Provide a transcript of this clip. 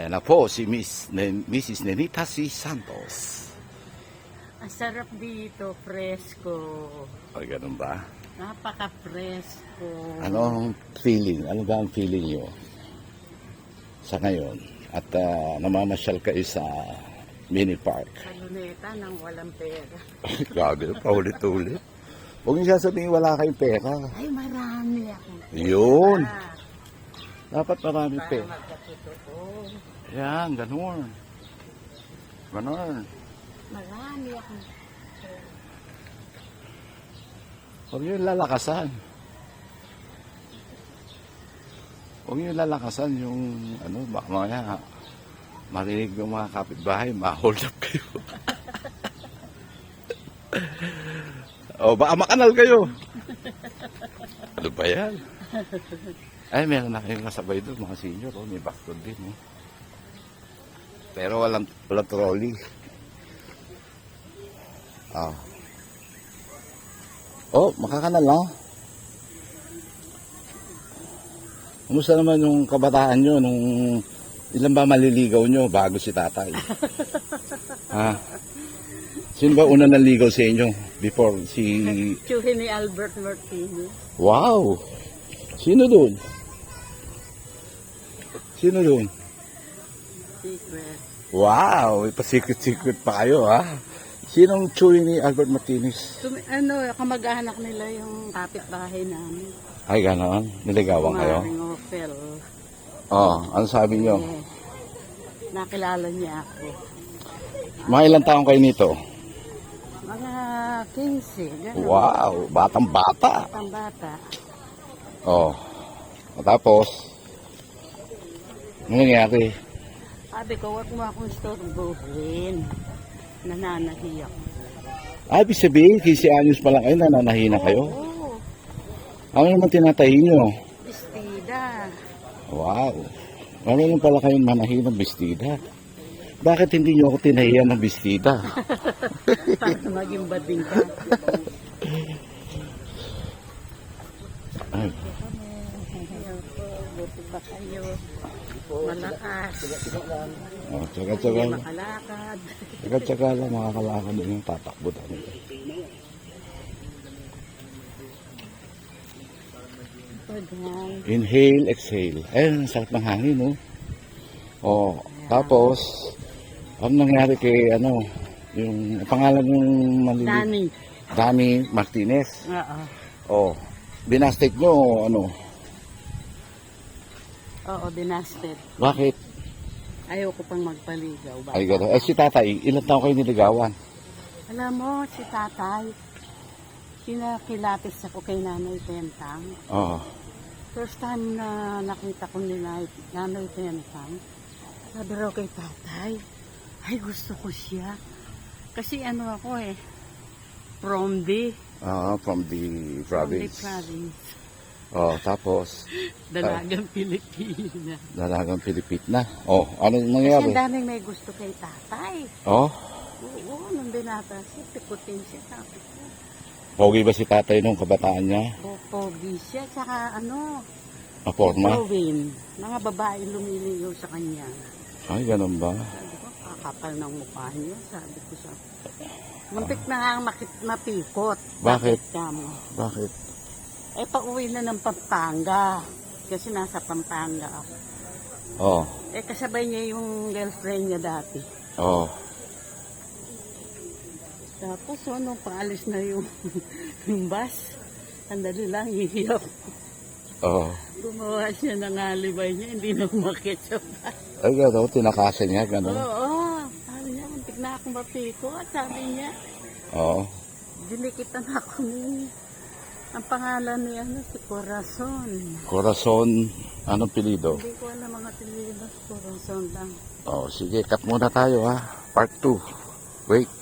Ayan na po si Miss, ne, Mrs. Nenita C. Santos. Ang sarap dito, presko. O, ganun ba? Napaka-presko. Ano ang feeling? Ano ba ang feeling nyo sa ngayon? At ah, namamasyal kayo sa mini park. Sa luneta ng walang pera. Grabe, paulit-ulit. Huwag niyo sasabihin wala kayong pera. Ay, marami ako. Yun. Ah, Dapat marami pera. magkatotoo. Yan, ganun. Ganun. Marami ako. Huwag niyo lalakasan. Huwag niyo lalakasan yung ano, baka mamaya marinig ng mga kapitbahay, ma-hold up kayo. o baka makanal kayo. Ano ba yan? Ay, meron na kayong kasabay doon, mga senior. Oh, may backdoor din. Oh. Pero walang, walang trolley. Ah. Oh, makakanal na. Kumusta naman yung kabataan nyo nung ilan ba maliligaw nyo bago si tatay? ha? Sino ba una naligaw sa inyo before si... Tsuhin ni Albert Martinez. Wow! Sino doon? Sino doon? Secret. Wow! Ipasikot-sikot pa kayo ha? Sinong chewy ni Albert Martinez? Tumi- ano, kamag-anak nila yung kapitbahay namin. Ay, ganon. Niligawan kayo? Maring Ophel. Oh, ano sabi nyo? Eh, nakilala niya ako. Mga ilang taong kayo nito? Mga 15, gano'n. Wow, batang bata. Ang bata. Oh. Tapos, ano nangyari? Sabi ko, wag mo akong storbohin. Nananahi ako. Ah, ibig sabihin, 15 anyos pa lang kayo, nananahina kayo. Oo, Ano naman tinatahi nyo? bestida. Wow. Ano naman pala kayong manahin ng bestida? Bakit hindi nyo ako tinahiyan ng bestida? Para maging bading ka. Ay, po, ba kayo? Malakas. oh, tsaga-tsaga. Hindi makalakad. Tsaga-tsaga lang, makakalakad din yung tatakbo tayo. Inhale, exhale. Ayun, ang sarap ng hangin, no? Oh, tapos, ano nangyari kay, ano, yung pangalan ng maliliit? Dani. Dani Martinez. Oo. Oh, binastik nyo, ano, Oo, dinasted. bakit? Ayaw ko pang magpaligaw. Baka- Ay, gano'n. Eh, si tatay, ilang taon kayo niligawan? Alam mo, si tatay, sinakilatis ako kay Nanay Tentang. Oo. First time na nakita ko ni Nanay, Tentang, sabi raw kay tatay, ay gusto ko siya. Kasi ano ako eh, from the, Ah, from the from the province. Oh, tapos, Dalagang Pilipina. dalagang Pilipina. Oh, ano Kasi nangyari? ang daming may gusto kay tatay. Oh, Oo, nung binata siya, pikutin siya, sabi ko. pogi ba si tatay nung kabataan niya? Popogi siya, saka ano, Maporma? Gawin. Mga babae lumiligaw sa kanya. Ay, ganun ba? Sabi ko, kakapal ng mukha niya. Sabi ko sa... Muntik na nga makit, mapikot. Bakit? mo? Bakit? Eh, pauwi na ng Pampanga. Kasi nasa Pampanga ako. Oh, Eh, kasabay niya yung girlfriend niya dati. oh. Tapos, nung paalis na yung, yung bus, sandali lang, ihiyak. Oh. Gumawa siya ng alibay niya, hindi na umakit sa bus. Ay, gano'n, tinakasan niya, Oo, gano'n. oh, sabi niya, muntik na akong mapikot. Sabi niya, Oo. dinikitan ako ni ang pangalan niya ano, si Corazon. Corazon, anong pilido? Hindi ko alam mga tililos, Corazon lang. Oh, sige, cut muna tayo ha. Part 2. Wait.